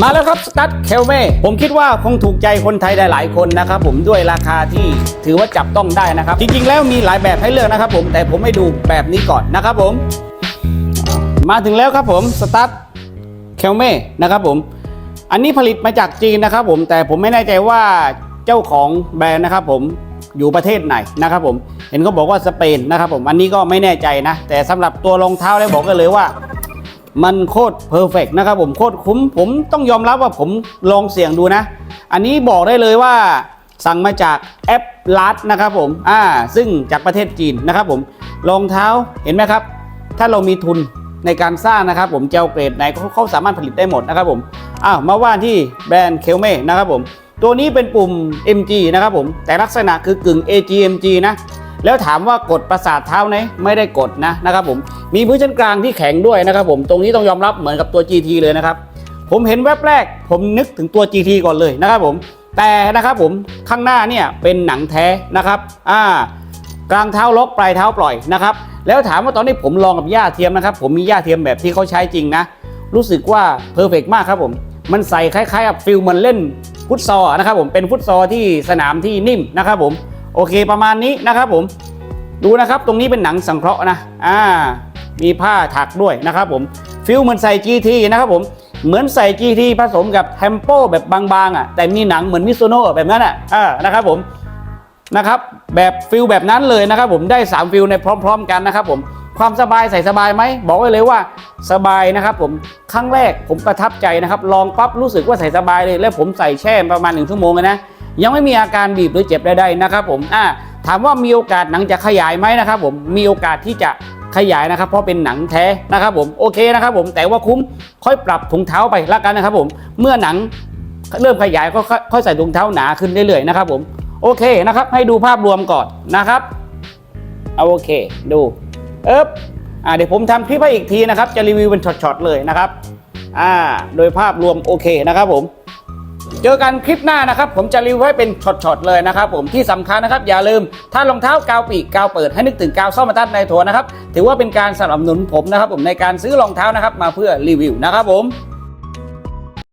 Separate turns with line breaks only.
มาแล้วครับสตั๊ดเคลเม่ผมคิดว่าคงถูกใจคนไทยได้หลายคนนะครับผมด้วยราคาที่ถือว่าจับต้องได้นะครับ จริง ๆ แล้วมีหลายแบบให้เลือกนะครับผมแต่ผมให้ดูแบบนี้ก่อนนะครับผม มาถึงแล้วครับผมสตั๊ดเคลเม่นะครับผม อันนี้ผลิตมาจากจีนนะครับผมแต่ผมไม่แน่ใจว่าเจ้าของแบรนด์นะครับผมอยู่ประเทศไหนนะครับผม เห็นเขาบอกว่าสเปนนะครับผมอันนี้ก็ไม่แน่ใจนะ แต่สำหรับตัวรองเท้าแล้วบอกกันเลยว่า มันโคตรเพอร์เฟกนะครับผมโคตรคุ้มผมต้องยอมรับว่าผมลองเสี่ยงดูนะ อันนี้บอกได้เลยว่าสั่งมาจากแอปลัดนะครับผมอ่าซึ่งจากประเทศจีนนะครับผมรองเท้าเห็นไหมครับ ถ้าเรามีทุนในการสร้างนะครับผมเจลเกรดไหนเขาเขาสามารถผลิตได้หมดนะครับผมอ้าวมาว่าที่แบรนด์เคลเม่นะครับผมตัวนี้เป็นปุ่ม MG นะครับผมแต่ลักษณะคือกึ่ง AGMG นะแล้วถามว่ากดประสาทเท้าไหมไม่ได้กดนะนะครับผม มีพื้นชั้นกลางที่แข็งด้วยนะครับผมตรงนี้ต้องยอมรับเหมือนกับตัว GT เลยนะครับผมเห็นแวบแรก ผมนึกถึงตัว GT ก่อนเลยนะครับผมแต่นะครับผมข้างหน้าเนี่ยเป็นหนังแท้นะครับอ่ากลางเท้าล็อกปลายเท้าปล่อยนะครับแล้วถามว่าตอนนี้ผมลองกับหญ้าเทียมนะครับผมมีหญ้าเทียมแบบที่เขาใช้จริงนะรู้สึกว่าเพอร์เฟกมากครับผมมันใส่คล้ายๆกับฟิลเหมันเล่นฟุตซอลนะครับผมเป็นฟุตซอลที่สนามที่นิ่มนะครับผมโอเคประมาณนี้นะครับผมดูนะครับตรงนี้เป็นหนังสังเคราะห์นะอ่า มีผ้าถักด้วยนะครับผมฟิลเหมือนใส่ GT นะครับผมเหมือนใส่ GT ผสมกับเทมโปแบบบางๆอะแต่มีหนังเหมือนมิ z ุโน่แบบนั้นอะอ่านะครับผมนะครับแบบฟิลแบบนั้นเลยนะครับผมได้ 3 ฟิลในพร้อม ๆ กันนะครับผมความสบายใส่สบายไหมบอกไว้เลยว่าสบายนะครับผมครั้งแรกผมประทับใจนะครับ ลองปั๊บรู้สึกว่าใส่สบายเลย แล้วผมใส่แช่ประมาณ1ชั่วโมงเลยนะยังไม่มีอาการบีบหรือเจ็บใดๆนะครับผมอ่าถามว่ามีโอกาสหนังจะขยายไหมนะครับผมมีโอกาสที่จะ ขยายนะครับ เพราะเป็นหนังแท้นะครับผมโอเคนะครับผมแต่ว่าคุ้มค่อยปรับถุงเท้าไปละกันนะครับผมเมื่อหนังเริ่มขยายก็ค่อยใส่ถุงเท้าหนาขึ้นเรื่อยๆนะครับผมโอเคนะครับ ให้ดูภาพรวมก่อนนะครับเอาโอเคดูเอ๊บอ่าเดี๋ยวผมทำคลิปให้อีกทีนะครับ จะรีวิวเป็นช็อตๆเลยนะครับอ่าโดยภาพรวมโอเคนะครับผม เจอกันคลิปหน้านะครับ ผมจะรีวิวให้เป็นช็อตๆเลยนะครับ ผมที่สำคัญนะครับ อย่าลืมถ้ารองเท้ากาวปีกกาวเปิดให้นึกถึงกาวซ่อมมาตัดในถั่วนะครับถือว่าเป็นการสนับสนุนผมนะครับ ผมในการซื้อรองเท้านะครับ มาเพื่อรีวิวนะครับผม